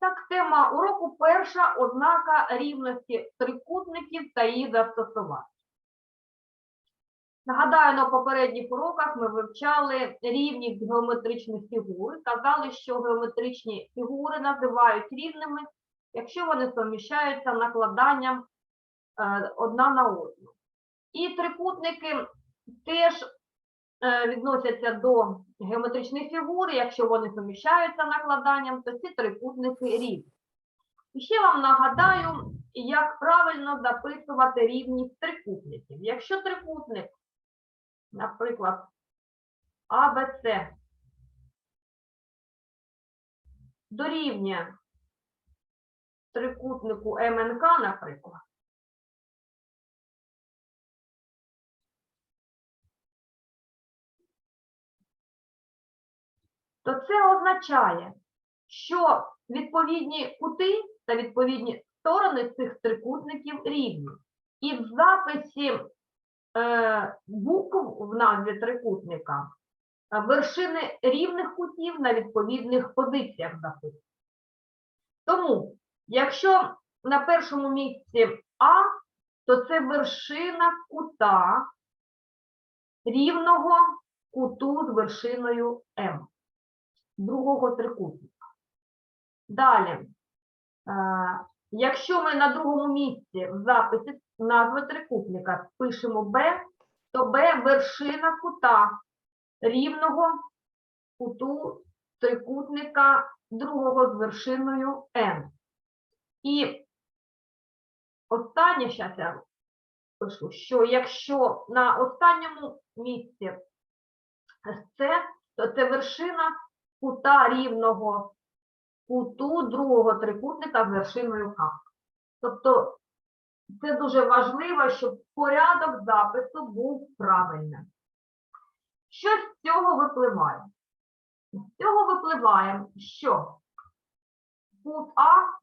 Так, тема уроку перша ознака рівності трикутників та її застосування. Нагадаю, на попередніх уроках ми вивчали рівність геометричних фігур. Казали, що геометричні фігури називають рівними, якщо вони суміщаються накладанням е, одна на одну. І трикутники теж відносяться до геометричних фігур, якщо вони суміщаються накладанням, то ці трикутники рівні. І ще вам нагадаю, як правильно записувати рівність трикутників. Якщо трикутник, наприклад, АБЦ дорівнює трикутнику МНК, наприклад, то це означає, що відповідні кути та відповідні сторони цих трикутників рівні. І в записі е, букв в назві трикутника е, вершини рівних кутів на відповідних позиціях записані. Тому, якщо на першому місці А, то це вершина кута рівного куту з вершиною М другого трикутника. Далі, е, якщо ми на другому місці в записі назви трикутника пишемо Б, то Б вершина кута рівного куту трикутника другого з вершиною Н. І останнє, зараз я пишу, що якщо на останньому місці С, то це вершина кута рівного куту другого трикутника з вершиною К. Тобто це дуже важливо, щоб порядок запису був правильним. Що з цього випливає? З цього випливає, що кут А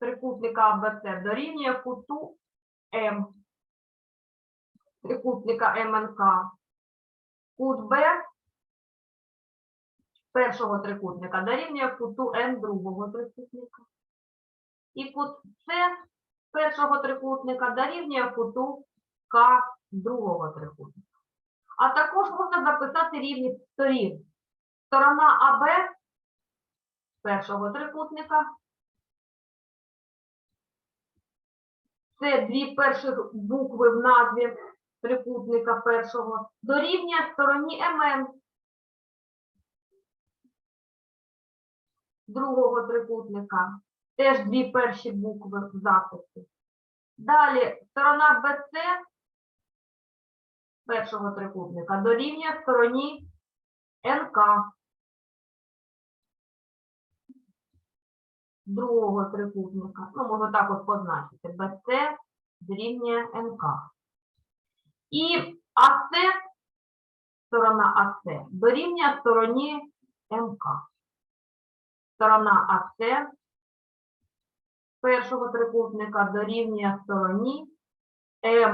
трикутника АБЦ дорівнює куту М трикутника МНК, кут Б першого трикутника дорівнює куту Н другого трикутника. І кут С першого трикутника дорівнює куту К другого трикутника. А також можна записати рівність сторін. Сторона АБ першого трикутника. Це дві перших букви в назві трикутника першого. Дорівнює стороні МН другого трикутника. Теж дві перші букви в записі. Далі сторона БЦ першого трикутника дорівнює стороні НК другого трикутника. Ну, можна так от позначити. БЦ дорівнює НК. І АС, сторона АС, дорівнює стороні МК сторона АС першого трикутника дорівнює стороні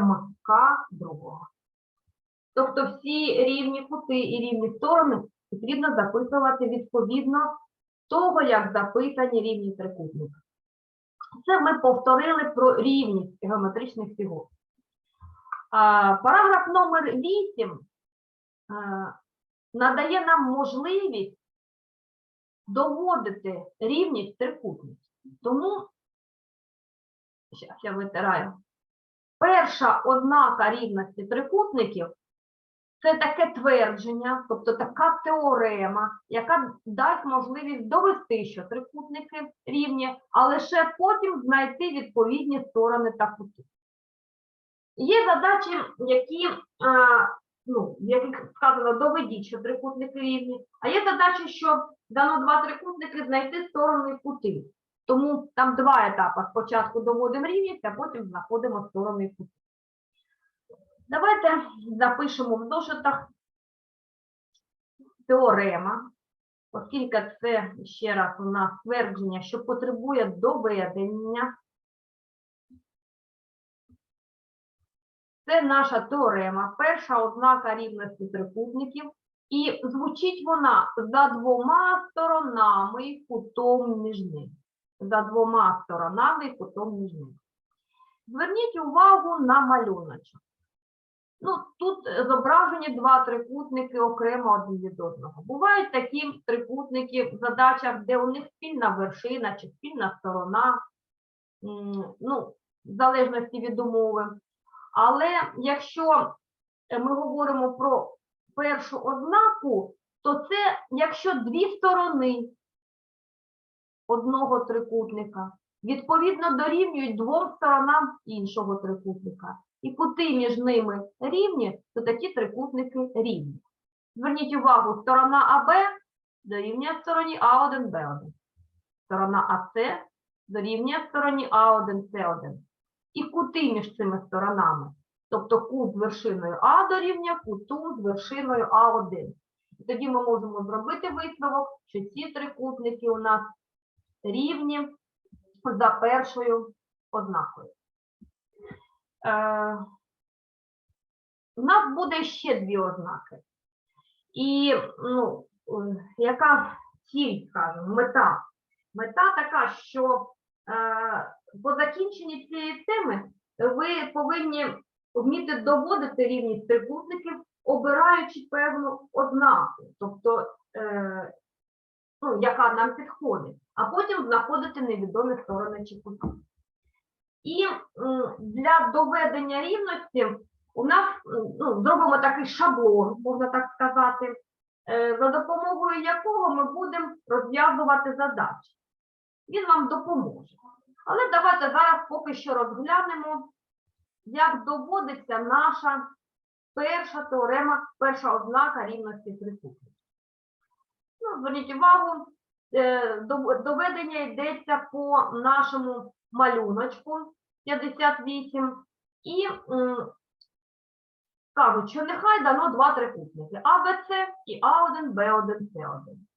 МК другого. Тобто всі рівні кути і рівні сторони потрібно записувати відповідно того, як записані рівні трикутника. Це ми повторили про рівність геометричних фігур. Параграф номер 8 надає нам можливість доводити рівність трикутників. Тому, зараз я витираю, перша ознака рівності трикутників це таке твердження, тобто така теорема, яка дасть можливість довести, що трикутники рівні, а лише потім знайти відповідні сторони та кути. Є задачі, які ну, яких сказано доведіть, що трикутники рівні, а є задачі, що дано два трикутники знайти сторони і кути. Тому там два етапи. Спочатку доводимо рівність, а потім знаходимо сторони і кути. Давайте запишемо в зошитах теорема, оскільки це ще раз у нас твердження, що потребує доведення. Це наша теорема, перша ознака рівності трикутників І звучить вона за двома сторонами і кутом між ними. За двома сторонами і кутом між ними. Зверніть увагу на малюночок. Ну, тут зображені два трикутники окремо один від одного. Бувають такі трикутники в задачах, де у них спільна вершина чи спільна сторона, ну, в залежності від умови. Але якщо е, ми говоримо про першу ознаку, то це якщо дві сторони одного трикутника відповідно дорівнюють двом сторонам іншого трикутника, і кути між ними рівні, то такі трикутники рівні. Зверніть увагу, сторона АБ дорівнює стороні А1Б1. Сторона АС дорівнює стороні А1С1. І кути між цими сторонами. Тобто кут з вершиною А дорівнює куту з вершиною А1. І тоді ми можемо зробити висновок, що ці трикутники у нас рівні за першою ознакою. Е, у нас буде ще дві ознаки. І ну, яка ціль, скажімо, мета? Мета така, що е, по закінченні цієї теми ви повинні вміти доводити рівність трикутників, обираючи певну ознаку, тобто, е, ну, яка нам підходить, а потім знаходити невідомі сторони чи кути. І для доведення рівності у нас ну, зробимо такий шаблон, можна так сказати, е, за допомогою якого ми будемо розв'язувати задачі. Він вам допоможе. Але давайте зараз поки що розглянемо, як доводиться наша перша теорема, перша ознака рівності трикутників. Ну, зверніть увагу, е, доведення йдеться по нашому малюночку 58 і кажуть, що нехай дано два трикутники АБЦ і А1, Б1, С1.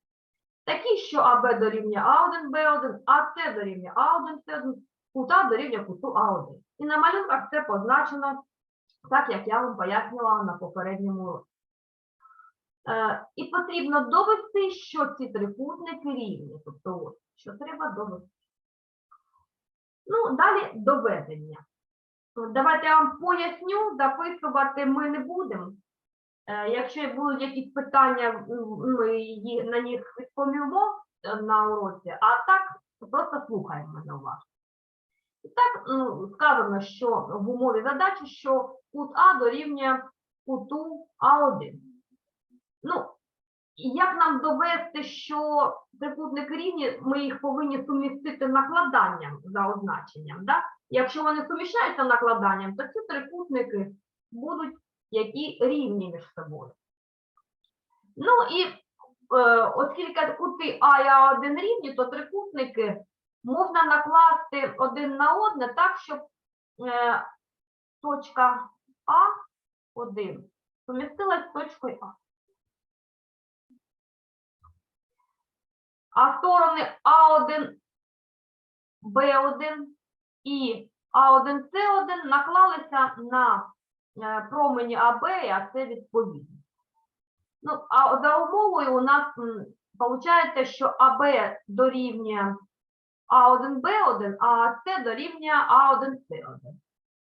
Такі, що АБ дорівнює А1, Б1, АС дорівнює А1, С1, кута дорівнює куту А1. І на малюнках це позначено так, як я вам пояснювала на попередньому уроці. Е, і потрібно довести, що ці трикутники рівні. Тобто, от, що треба довести. Ну, далі доведення. Давайте я вам поясню, записувати ми не будемо. Е, Якщо будуть якісь питання, ми на них відповімо е, на уроці, а так просто слухаємо мене уважно. І так ну, сказано, що в умові задачі, що кут А дорівнює куту А1. Ну, як нам довести, що трикутники рівні, ми їх повинні сумістити накладанням за означенням. Да? Якщо вони суміщаються накладанням, то ці трикутники будуть які рівні між собою. Ну і е, оскільки кути А і А1 рівні, то трикутники можна накласти один на одне так, щоб е, точка А1 сумістилась з точкою А. А сторони А1, Б1 і А1, С1 наклалися на промені АБ і АС відповідно. Ну, а за умовою у нас виходить, що АБ дорівнює А1, Б1, а АС дорівнює А1, С1.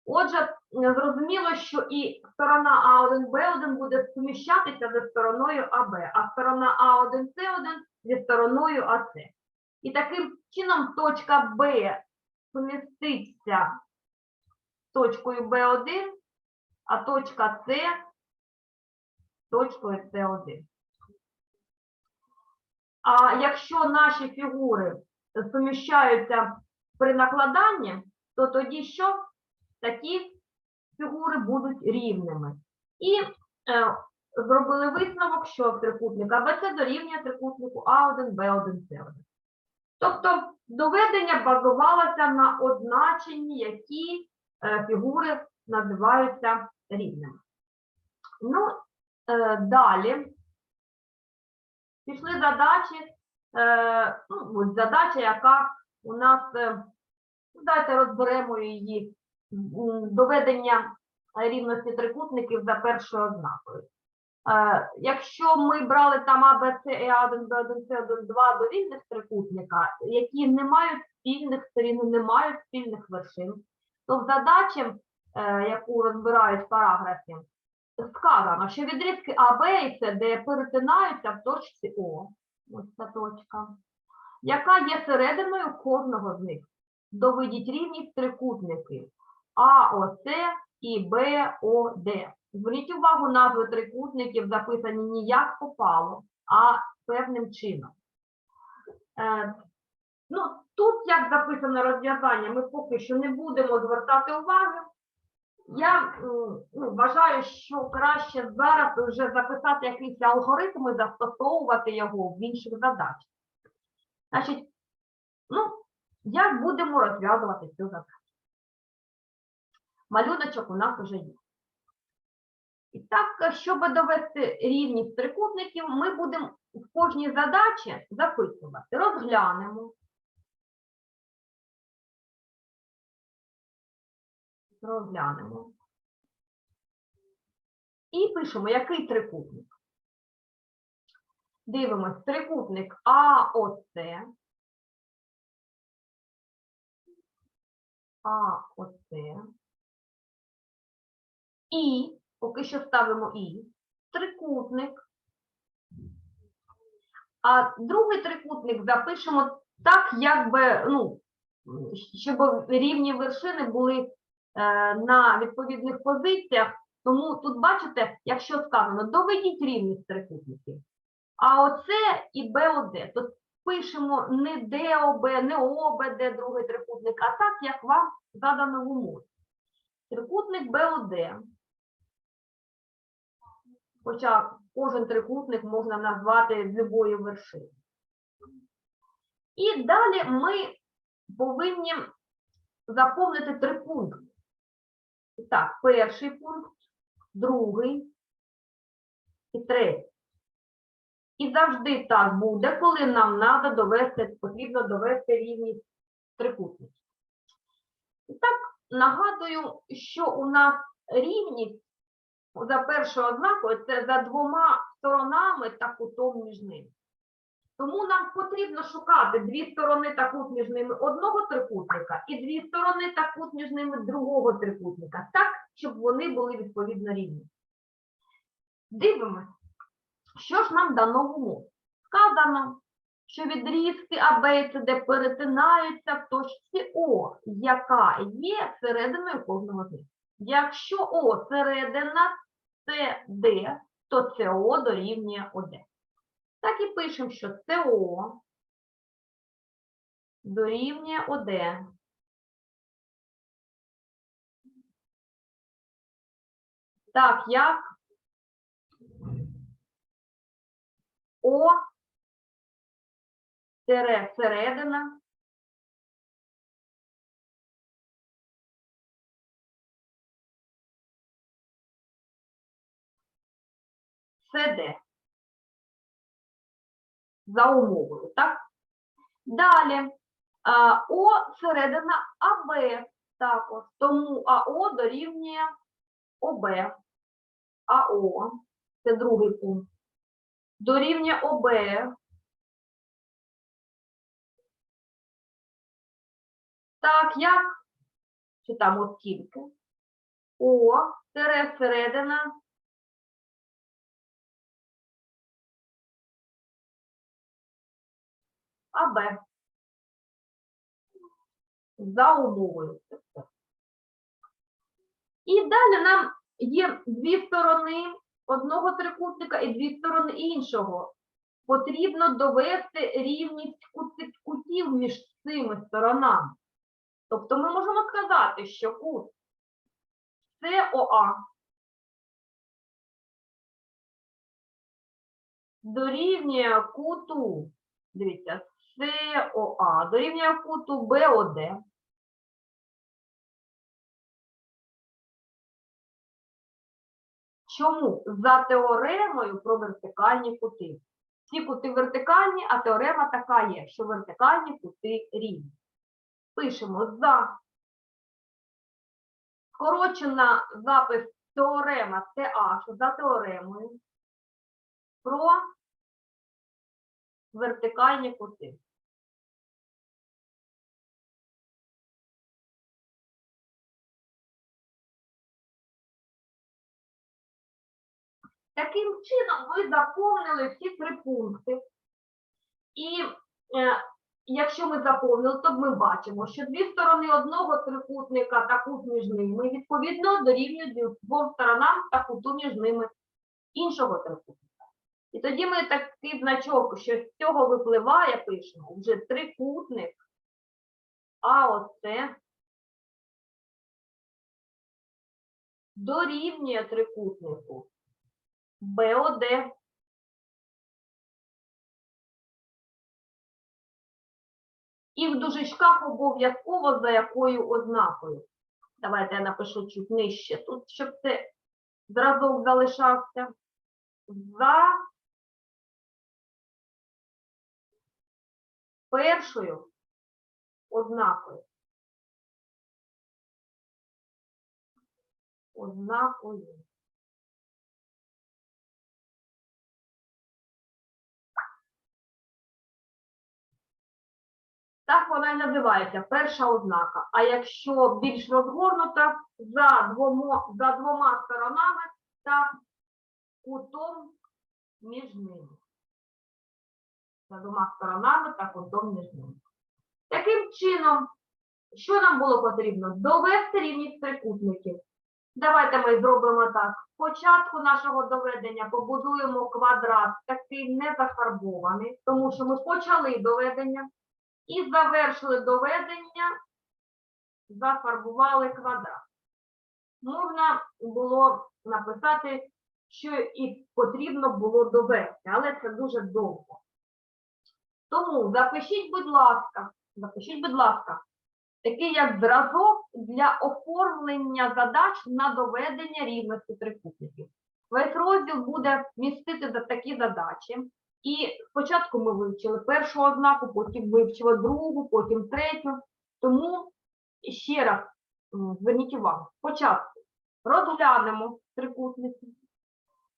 Отже, зрозуміло, що і сторона А1, Б1 буде суміщатися зі стороною АБ, а сторона А1, С1 зі стороною АС. І таким чином точка Б суміститься з точкою Б1, а точка С точкою С1. А якщо наші фігури суміщаються при накладанні, то тоді що? Такі фігури будуть рівними. І е, зробили висновок, що трикутник АБЦ дорівнює трикутнику А1, Б1, С1. Тобто доведення базувалося на означенні, які е, фігури називаються рівними. Ну, е, далі пішли задачі, е, ну, ось задача, яка у нас, е, ну, давайте розберемо її, доведення рівності трикутників за першою ознакою. Е, Якщо ми брали там А, Б, С, Е1, Б1, С1, 2 до різних трикутника, які не мають спільних сторін, не мають спільних вершин, то в задачі, яку розбирають в параграфі, сказано, що відрізки А, Б і С, Д перетинаються в точці О. Ось ця точка, яка є серединою кожного з них. Доведіть рівність трикутників АОС і БОД. Зверніть увагу, назви трикутників записані не як попало, а певним чином. Е, ну, тут, як записано розв'язання, ми поки що не будемо звертати уваги. Я ну, вважаю, що краще зараз вже записати якийсь алгоритм і застосовувати його в інших задачах. Значить, ну, як будемо розв'язувати цю задачу? Малюночок у нас вже є. І так, щоб довести рівність трикутників, ми будемо в кожній задачі записувати. Розглянемо. Розглянемо. І пишемо, який трикутник. Дивимось, трикутник АОЦ. АОЦ. І, поки що ставимо І, трикутник. А другий трикутник запишемо так, якби, ну, щоб рівні вершини були на відповідних позиціях. Тому тут, бачите, якщо сказано, доведіть рівність трикутників. А оце і БОД. Тут пишемо не ДОБ, не ОБД, другий трикутник, а так, як вам задано в умові. Трикутник БОД. Хоча кожен трикутник можна назвати з любої вершини. І далі ми повинні заповнити три пункти. Так, перший пункт, другий і третій. І завжди так буде, коли нам треба довести, потрібно довести рівність трикутників. І так, нагадую, що у нас рівність за першою ознакою це за двома сторонами та кутом між ними. Тому нам потрібно шукати дві сторони та кут між ними одного трикутника і дві сторони та кут між ними другого трикутника, так, щоб вони були відповідно рівні. Дивимось, що ж нам дано в умові. Сказано, що відрізки А, Б С, Д перетинаються в точці О, яка є серединою кожного з них. Якщо О середина СД, то СО дорівнює ОД. Так і пишемо, що СО дорівнює ОД. Так, як О тире середина СД за умовою, так? Далі О середина АБ також, тому АО дорівнює ОБ. АО, це другий пункт. Дорівнює ОБ. Так, як? Чи там от тільки? О, середина АБ. За умовою. І далі нам є дві сторони одного трикутника і дві сторони іншого. Потрібно довести рівність кутів між цими сторонами. Тобто ми можемо сказати, що кут СОА дорівнює куту, дивіться, СОА дорівнює куту БОД. Чому? За теоремою про вертикальні кути. Всі кути вертикальні, а теорема така є, що вертикальні кути рівні. Пишемо за. Скорочена запис теорема ТА, що за теоремою. про вертикальні кути. Таким чином ви заповнили всі три пункти. І е, якщо ми заповнили, то ми бачимо, що дві сторони одного трикутника та кут між ними відповідно дорівнюють двом сторонам та куту між ними іншого трикутника. І тоді ми такий значок, що з цього випливає, пишемо вже трикутник, а оце дорівнює трикутнику БОД. І в дужечках обов'язково за якою ознакою. Давайте я напишу чуть нижче тут, щоб це зразок залишався. За першою ознакою. Ознакою. Так вона і називається перша ознака. А якщо більш розгорнута, за двома, за двома сторонами та кутом між ними. За двома сторонами та кутом між ними. Таким чином, що нам було потрібно? Довести рівність трикутників. Давайте ми зробимо так. Спочатку нашого доведення побудуємо квадрат, такий не зафарбований, тому що ми почали доведення і завершили доведення, зафарбували квадрат. Можна було написати, що і потрібно було довести, але це дуже довго. Тому запишіть, будь ласка, запишіть, будь ласка, такий як зразок для оформлення задач на доведення рівності трикутників. Весь розділ буде містити такі задачі. І спочатку ми вивчили першу ознаку, потім вивчили другу, потім третю. Тому ще раз зверніть увагу. Спочатку розглянемо трикутники,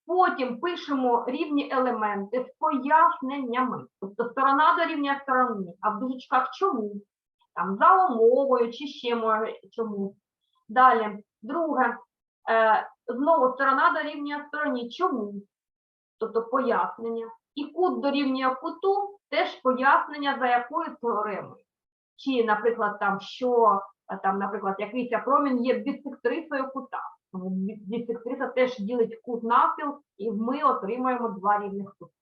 потім пишемо рівні елементи з поясненнями. Тобто сторона дорівнює стороні, а в дужечках чому? Там за умовою чи ще може чому. Далі, друге, е, знову сторона дорівнює стороні. Чому? Тобто пояснення. І кут дорівнює куту, теж пояснення за якою теоремою. Чи, наприклад, там, що там, наприклад, якийсь промінь є бісектрисою кута. Бісектриса теж ділить кут навпіл, і ми отримаємо два рівних кути.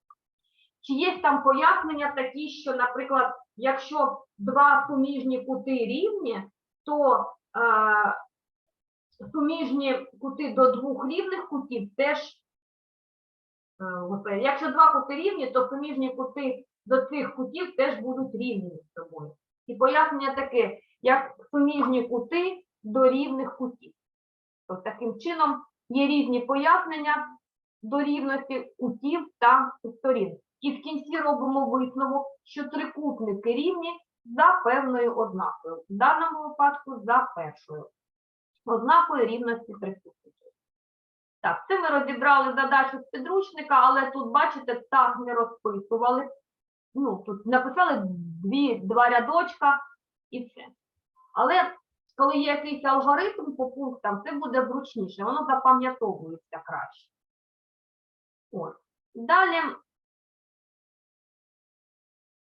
Чи є там пояснення такі, що, наприклад, якщо два суміжні кути рівні, то е, суміжні кути до двох рівних кутів теж господи, Якщо два кути рівні, то суміжні кути до цих кутів теж будуть рівні між собою. І пояснення таке, як суміжні кути до рівних кутів. Тобто таким чином є різні пояснення до рівності кутів та сторін. І в кінці робимо висновок, що трикутники рівні за певною ознакою. В даному випадку за першою ознакою рівності трикутників. Так, це ми розібрали задачу з підручника, але тут, бачите, так не розписували. Ну, тут написали дві, два рядочка і все. Але коли є якийсь алгоритм по пунктам, це буде зручніше, воно запам'ятовується краще. От. Далі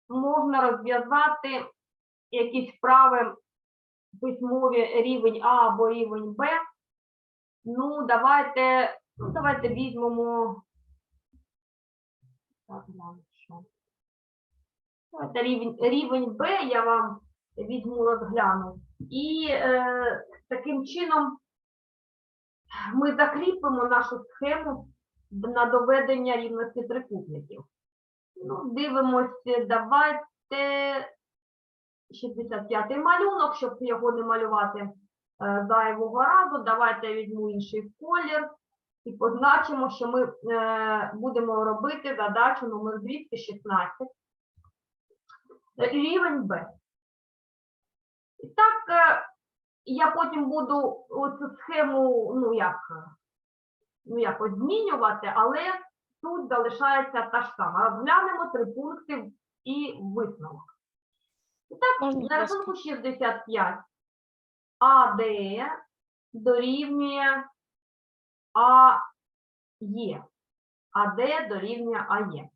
можна розв'язати якісь вправи письмові рівень А або рівень Б. Ну, давайте, ну, давайте візьмемо. Давайте рівень, рівень Б я вам візьму, розгляну. І е, таким чином ми закріпимо нашу схему на доведення рівності трикутників. Ну, дивимося, давайте 65-й малюнок, щоб його не малювати зайвого разу. Давайте я візьму інший колір і позначимо, що ми е, будемо робити задачу номер 216. Рівень Б. І так, е, я потім буду оцю схему, ну як, е, ну якось змінювати, але суть залишається та ж сама. Розглянемо три пункти і висновок. І так, Можна, на рахунку 65 АД дорівнює АЄ. АД дорівнює АЄ.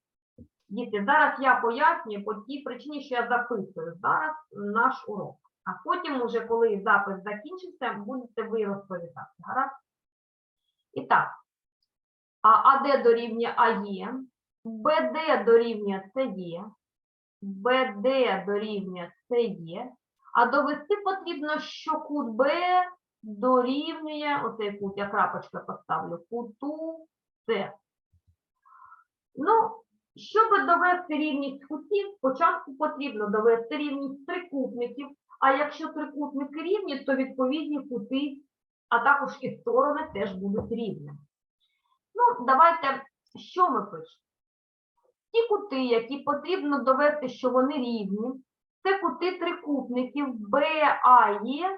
Діти, зараз я пояснюю по тій причині, що я записую зараз наш урок. А потім, уже коли запис закінчиться, будете ви розповідати. Гаразд? І так, АД дорівнює АЄ, БД дорівнює СЄ, БД дорівнює СЄ, а довести потрібно, що кут Б дорівнює, оцей кут, я крапочка поставлю, куту С. Ну, щоб довести рівність кутів, спочатку потрібно довести рівність трикутників, а якщо трикутники рівні, то відповідні кути, а також і сторони теж будуть рівні. Ну, давайте, що ми пишемо? Ті кути, які потрібно довести, що вони рівні, це кути трикутників BAE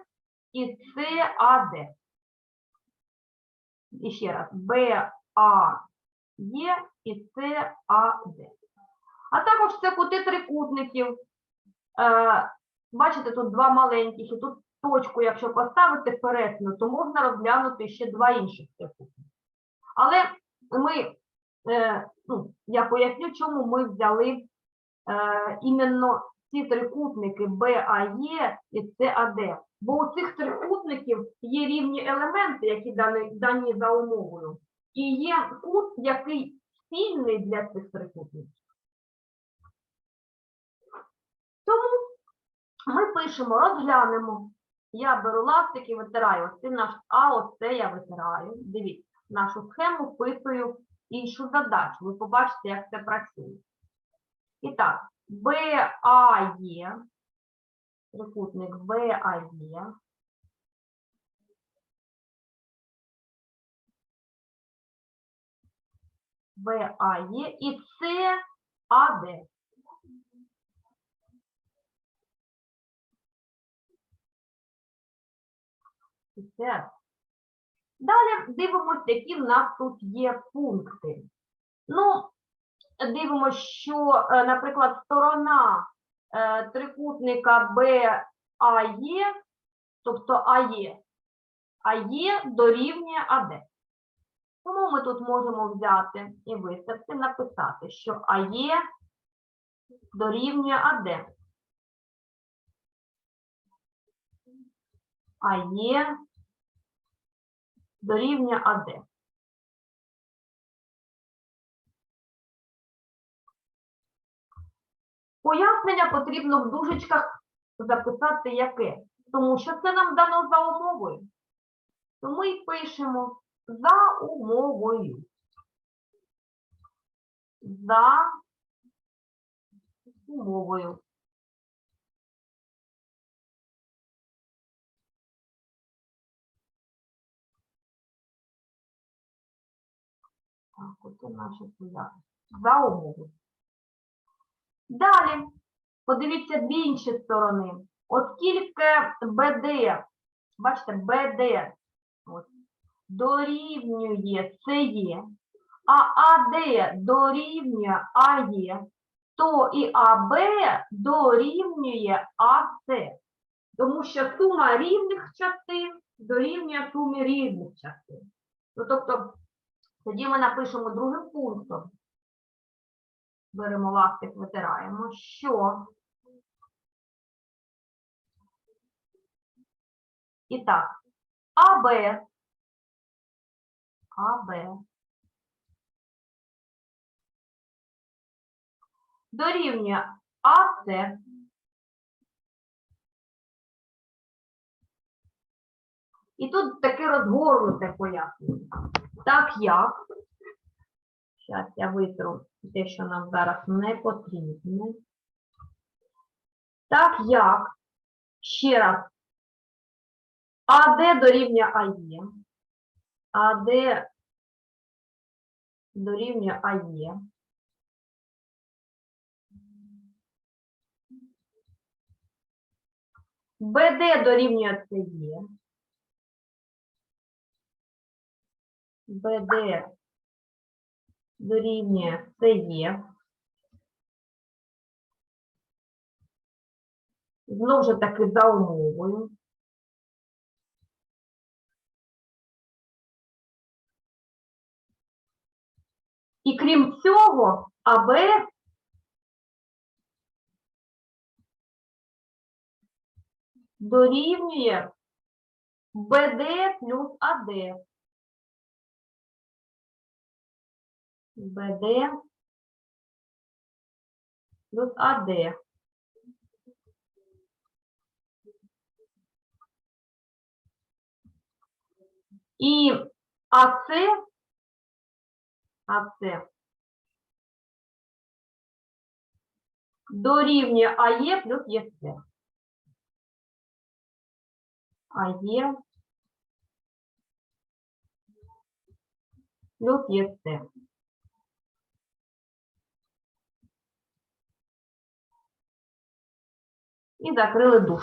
і CAD. І ще раз, BAE і CAD. А також це кути трикутників. Е, бачите, тут два маленьких, і тут точку, якщо поставити перетину, то можна розглянути ще два інших трикутники. Але ми, е, ну, я поясню, чому ми взяли е, іменно ці трикутники BAE і CAD. Бо у цих трикутників є рівні елементи, які дані, дані за умовою, і є кут, який спільний для цих трикутників. Тому ми пишемо, розглянемо. Я беру ластик і витираю. Ось це наш А, ось це я витираю. Дивіться, нашу схему вписую іншу задачу. Ви побачите, як це працює. І так, БАЄ, трикутник БАЄ. БАЄ і це АД. І це. Далі дивимося, які в нас тут є пункти. Ну, дивимося, що, е, наприклад, сторона е, трикутника БАЄ, тобто АЄ, АЄ дорівнює АД. Тому ми тут можемо взяти і виставити, написати, що АЄ дорівнює АД. АЄ дорівнює АД. Пояснення потрібно в дужечках записати яке, тому що це нам дано за умовою. Тому і пишемо за умовою. За умовою. Так, оце наше пояснення. За умовою. Далі, подивіться дві інші сторони. Оскільки БД, бачите, БД дорівнює СЕ, а АД дорівнює АЕ, то і АБ дорівнює АС. Тому що сума рівних частин дорівнює сумі різних частин. Ну, тобто, тоді ми напишемо другим пунктом. Беремо ластик, витираємо, що? І так, АБ, АБ дорівнює АС І тут таке розгорнуте пояснення. Так як, зараз я витру те, що нам зараз не потрібно. Так як, ще раз, АД дорівнює АЕ, АД дорівнює АЕ. БД дорівнює СЕ. БД дорівнює є. Знову ж таки за умовою. І крім цього, АБ дорівнює БД плюс АД. БД плюс АД. І АЦ, АЦ дорівнює АЕ плюс ЄС. АЕ плюс ЄС. І закрили душ.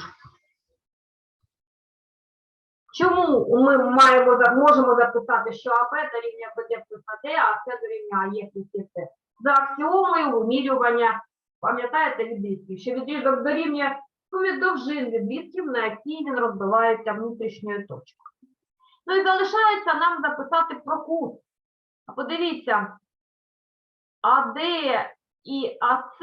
Чому ми маємо, можемо записати, що АП дорівнює БД плюс АД, а С дорівнює АЕ плюс ЄС? За аксіомою вимірювання, пам'ятаєте, відрізків, що відрізок дорівнює сумі довжин відрізків, на якій він розбивається внутрішньою точкою. Ну і залишається нам записати про кут. А Подивіться, АД і АС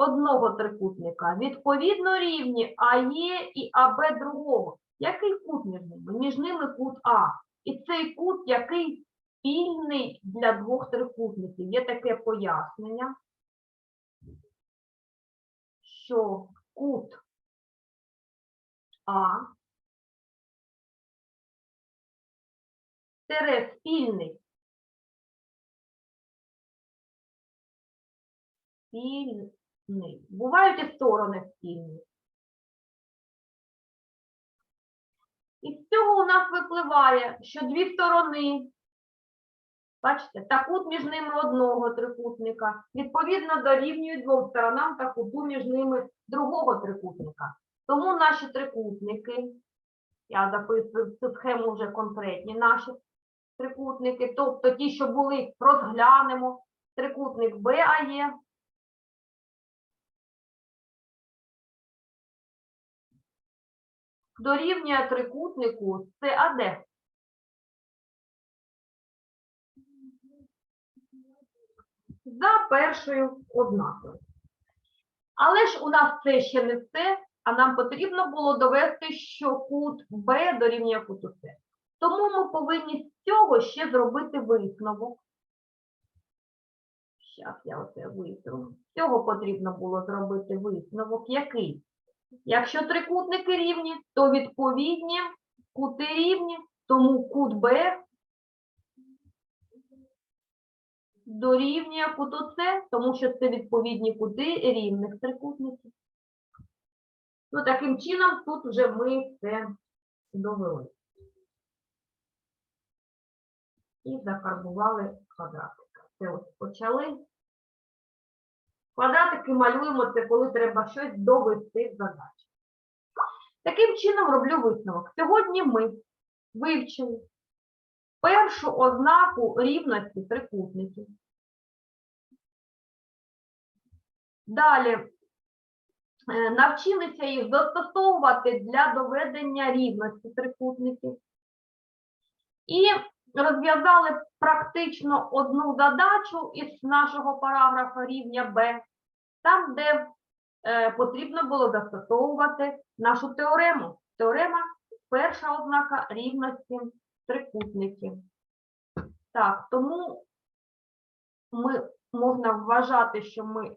одного трикутника відповідно рівні АЕ і АБ другого. Який кут між ними? Між ними кут А. І цей кут, який спільний для двох трикутників. Є таке пояснення, що кут А тире спільний спільний. Бувають і сторони спільні. І з цього у нас випливає, що дві сторони, бачите, та кут між ними одного трикутника, відповідно дорівнюють двом сторонам та куту між ними другого трикутника. Тому наші трикутники, я записую цю схему вже конкретні наші трикутники, тобто ті, що були, розглянемо, трикутник БАЄ, дорівнює трикутнику САД. За першою ознакою. Але ж у нас це ще не все, а нам потрібно було довести, що кут Б дорівнює куту С. Тому ми повинні з цього ще зробити висновок. Зараз я оце витру. З цього потрібно було зробити висновок. Який? Якщо трикутники рівні, то відповідні кути рівні, тому кут Б дорівнює куту С, тому що це відповідні кути рівних трикутників. Ну, таким чином, тут вже ми це довели. І зафарбували квадратика. Це ось почали. Квадратики малюємо це, коли треба щось довести в задачі. Таким чином роблю висновок. Сьогодні ми вивчили першу ознаку рівності трикутників. Далі е, навчилися їх застосовувати для доведення рівності трикутників. І розв'язали практично одну задачу із нашого параграфа рівня Б, там, де е, потрібно було застосовувати нашу теорему. Теорема перша ознака рівності трикутників. Так, тому ми можна вважати, що ми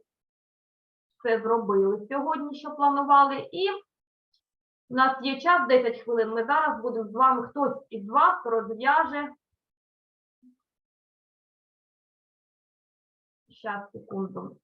це зробили сьогодні, що планували, і у нас є час 10 хвилин. Ми зараз будемо з вами, хтось із вас розв'яже. Зараз, секунду.